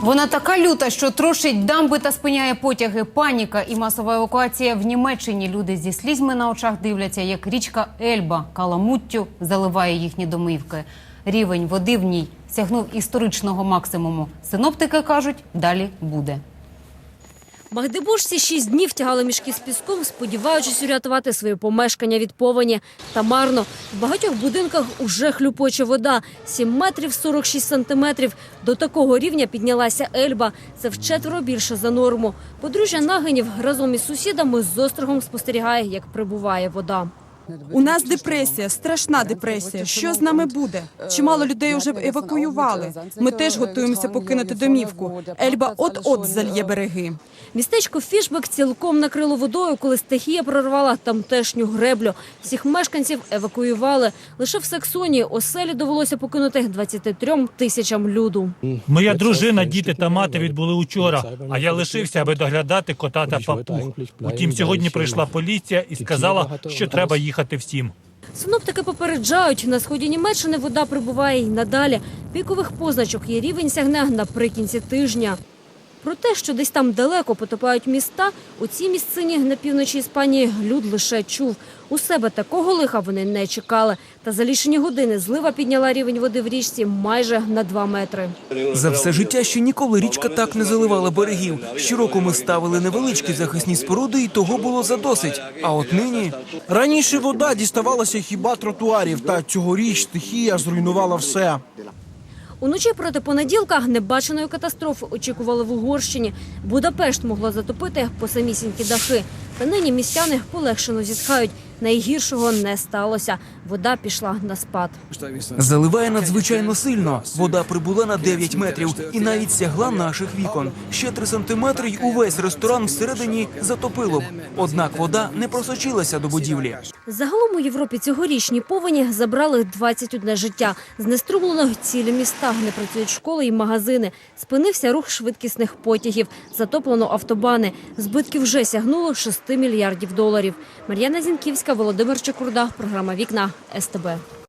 Вона така люта, що трошить дамби та спиняє потяги. Паніка і масова евакуація в Німеччині. Люди зі слізьми на очах дивляться, як річка Ельба каламуттю заливає їхні домівки. Рівень води в ній сягнув історичного максимуму. Синоптики кажуть, далі буде. Магдебуржці шість днів тягали мішки з піском, сподіваючись урятувати своє помешкання від повені. Та марно. В багатьох будинках уже хлюпоче вода. 7 метрів 46 сантиметрів. До такого рівня піднялася Ельба. Це вчетверо більше за норму. Подружжя Нагинів разом із сусідами з острогом спостерігає, як прибуває вода. У нас депресія, страшна депресія. Що з нами буде? Чимало людей вже евакуювали. Ми теж готуємося покинути домівку. Ельба от-от зальє береги. Містечко Фішбек цілком накрило водою, коли стихія прорвала тамтешню греблю. Всіх мешканців евакуювали. Лише в Саксонії оселі довелося покинути 23 тисячам люду. Моя дружина, діти та мати відбули учора, а я лишився, аби доглядати кота та папуг. Утім, сьогодні прийшла поліція і сказала, що треба їхати всім. Синоптики попереджають, на сході Німеччини вода прибуває й надалі. Пікових позначок її рівень сягне наприкінці тижня. Про те, що десь там далеко потопають міста, у цій місцині на півночі Іспанії люд лише чув. У себе такого лиха вони не чекали. Та за лічені години злива підняла рівень води в річці майже на 2 метри. За все життя ще ніколи річка так не заливала берегів. Щороку ми ставили невеличкі захисні споруди, і того було задосить. А от нині Раніше вода діставалася хіба тротуарів, та цьогоріч стихія зруйнувала все. Уночі проти понеділка небаченої катастрофи очікували в Угорщині. Будапешт могла затопити по самісінькі дахи. Та нині містяни полегшено зітхають. Найгіршого не сталося. Вода пішла на спад. заливає надзвичайно сильно. Вода прибула на 9 метрів і навіть сягла наших вікон. Ще 3 сантиметри й увесь ресторан всередині затопило б. Однак вода не просочилася до будівлі. Загалом у Європі цьогорічні повені забрали 21 життя. Знеструмлено цілі міста, не працюють школи і магазини. Спинився рух швидкісних потягів, затоплено автобани. Збитки вже сягнуло 6 мільярдів доларів. Мар'яна Зінківська, Володимир Чекурда, програма Вікна СТБ.